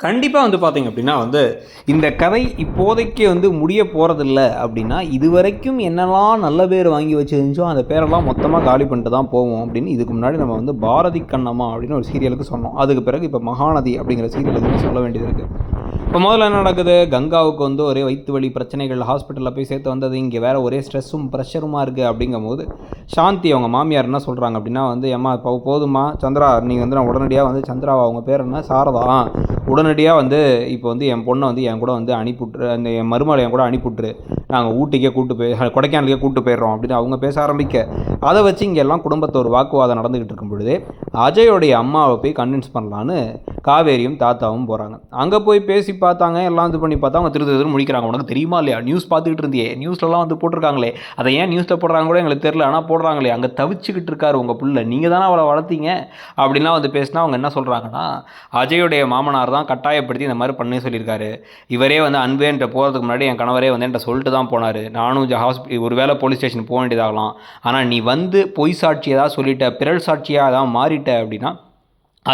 கண்டிப்பாக வந்து பார்த்தீங்க அப்படின்னா வந்து இந்த கதை இப்போதைக்கு வந்து முடிய போகிறதில்ல அப்படின்னா இது வரைக்கும் என்னெல்லாம் நல்ல பேர் வாங்கி வச்சிருந்துச்சோ அந்த பேரெல்லாம் மொத்தமாக காலி பண்ணிட்டு தான் போவோம் அப்படின்னு இதுக்கு முன்னாடி நம்ம வந்து பாரதி கண்ணம்மா அப்படின்னு ஒரு சீரியலுக்கு சொன்னோம். அதுக்கு பிறகு இப்போ மகாநதி அப்படிங்கிற சீரியலுக்கு சொல்ல வேண்டியது இருக்குது இப்போ முதல்ல என்ன நடக்குது? கங்காவுக்கு வந்து ஒரே வயிற்று வலி பிரச்சனைகள் ஹாஸ்பிட்டலில் போய் சேர்த்து வந்தது இங்கே வேறு ஒரே ஸ்ட்ரெஸ்ஸும் ப்ரெஷருமா இருக்குது அப்படிங்கும்போது சாந்தி அவங்க மாமியார் என்ன சொல்கிறாங்க அப்படின்னா வந்து ஏம்மா இப்போ போதுமா சந்திரா நீங்கள் வந்து நான் உடனடியாக வந்து சந்திராவா அவங்க பேர் என்ன? சாரதா. உடனடியாக வந்து இப்போ வந்து என் பொண்ணை வந்து என் கூட வந்து அனுப்பிவிட்ரு அந்த என் மருமகளை என் கூட அனுப்பிவிட்ரு நாங்கள் ஊட்டிக்கே கூட்டு போய் கொடைக்கானலுக்கே கூப்பிட்டு போயிடுறோம் அப்படின்னு அவங்க பேச ஆரம்பிக்க. அதை வச்சு இங்கே எல்லாம் குடும்பத்தை ஒரு வாக்குவாதம் நடந்துக்கிட்டு இருக்கும் பொழுது அஜயோடைய அம்மாவை போய் கன்வின்ஸ் பண்ணலான்னு காவேரியும் தாத்தாவும் போகிறாங்க அங்கே போய் பேசி பார்த்தாங்க எல்லாம் இது பண்ணி பார்த்தா அவங்க திரு திரு முடிக்கிறாங்க உனக்கு தெரியுமா இல்லையா? நியூஸ் பார்த்துக்கிட்டு இருந்தியே. நியூஸ்லலாம் வந்து போட்டிருக்காங்களே. அதை ஏன் நியூஸில் போடுறாங்க கூட எங்களுக்கு தெரியல. ஆனால் போடுறாங்களே. அங்கே தவிச்சுக்கிட்டு இருக்காரு உங்கள் பிள்ளை. நீங்கள் தானே அவளை வளர்த்தீங்க? அப்படின்லாம் வந்து பேசினா அவங்க என்ன சொல்கிறாங்கன்னா அஜயுடைய மாமனார் தான் கட்டாயப்படுத்தி இந்த மாதிரி பண்ணி சொல்லியிருக்காரு. இவரே வந்து அன்பேன்ற போகிறதுக்கு முன்னாடி என் கணவரே வந்து என்கிட்ட சொல்லிட்டு தான் போனார். நானும் ஹாஸ்பி ஒரு வேளை போலீஸ் ஸ்டேஷன் போக வேண்டியதாகலாம். ஆனால் நீ வந்து பொய் சாட்சி ஏதாவது சொல்லிட்ட பிறல் சாட்சியாக ஏதாவது மாறிட்ட அப்படின்னா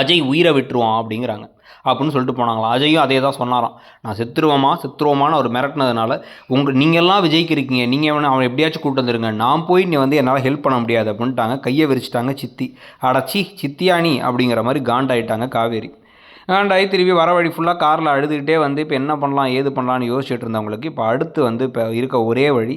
அஜய் உயிரை விட்டுருவான் அப்படிங்கிறாங்க. அப்படின்னு சொல்லிட்டு போனாங்களாம் அஜயும் அதே தான் சொன்னாராம். நான் செத்துருவோமா செத்துருவோமான்னு அவர் மிரட்டினதுனால உங்கள் நீங்கள்லாம் விஜய்க்கு இருக்கீங்க. நீங்கள் அவனை அவனை எப்படியாச்சும் கூட்டு வந்துருங்க. நான் போய் நீ வந்து என்னால் ஹெல்ப் பண்ண முடியாது அப்படின்ட்டாங்க. கையை விரிச்சிட்டாங்க சித்தி. அடச்சி சித்தியானி அப்படிங்கிற மாதிரி காண்டாயிட்டாங்க காவேரி. காண்டாகி திருப்பி வர வழி ஃபுல்லாக காரில் அழுதுகிட்டே வந்து இப்போ என்ன பண்ணலாம் ஏது பண்ணலான்னு யோசிச்சுட்டு இருந்தவங்களுக்கு இப்போ அடுத்து வந்து இப்போ இருக்க ஒரே வழி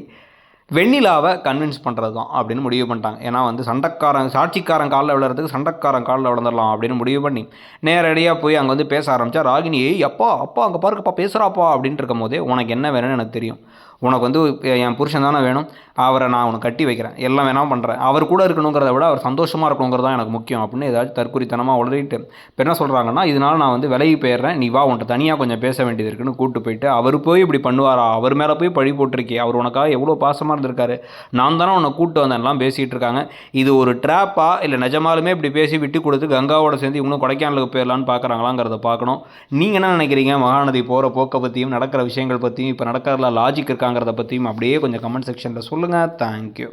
வெண்ணிலாவை கன்வின்ஸ் பண்ணுறது தான் அப்படின்னு முடிவு பண்ணிட்டாங்க. ஏன்னா வந்து சண்டைக்காரன் சாட்சிக்காரன் காலில் விழுறதுக்கு சண்டைக்காரன் காலில் விழுந்துடலாம் அப்படின்னு முடிவு பண்ணி நேரடியாக போய் அங்கே வந்து பேச ஆரம்பித்தா ராகினி ஏய் அப்பா அப்பா அங்கே பாருக்கப்பா பேசுகிறாப்பா அப்படின்ட்டு இருக்கும் போதே உனக்கு என்ன வேணும்னு எனக்கு தெரியும். உனக்கு வந்து என் புருஷன் தானே வேணும் அவரை நான் உனக்கு கட்டி வைக்கிறேன். எல்லாம் வேணால் பண்ணுறேன் அவர் கூட இருக்கணுங்கிறத விட அவர் சந்தோஷமாக இருக்கணுங்கிறது தான் எனக்கு முக்கியம். அப்படின்னு ஏதாச்சும் தற்குறித்தனமாக உளறிட்டு இப்போ என்ன சொல்கிறாங்கன்னா இதனால் நான் வந்து விலகி போயிடுறேன். நீ வா உன்ட்ட தனியாக கொஞ்சம் பேச வேண்டியது இருக்குன்னு கூப்பிட்டு போயிட்டு அவர் போய் இப்படி பண்ணுவாரா? அவர் மேலே போய் பழி போட்டிருக்கே. அவர் உனக்காக எவ்வளோ பாசமாக இருந்திருக்காரு. நான் தானே உன்னை கூப்பிட்டு வந்தேன்லாம் பேசிகிட்டு இருக்காங்க. இது ஒரு ட்ராப்பா இல்லை நிஜமாலுமே இப்படி பேசி விட்டு கொடுத்து கங்காவோட சேர்ந்து இவங்களும் கொடைக்கானலுக்கு போயிடலான்னு பார்க்குறாங்களாங்கிறத பார்க்கணும் நீங்கள் என்ன நினைக்கிறீங்க? மகாநதி போகிற போக்கை பற்றியும் நடக்கிற விஷயங்கள் பற்றியும் இப்போ நடக்கிறதுல லாஜிக் வாங்குறத பற்றியும் அப்படியே கொஞ்சம் கமெண்ட் செக்ஷனில் சொல்லுங்கள் தேங்க்யூ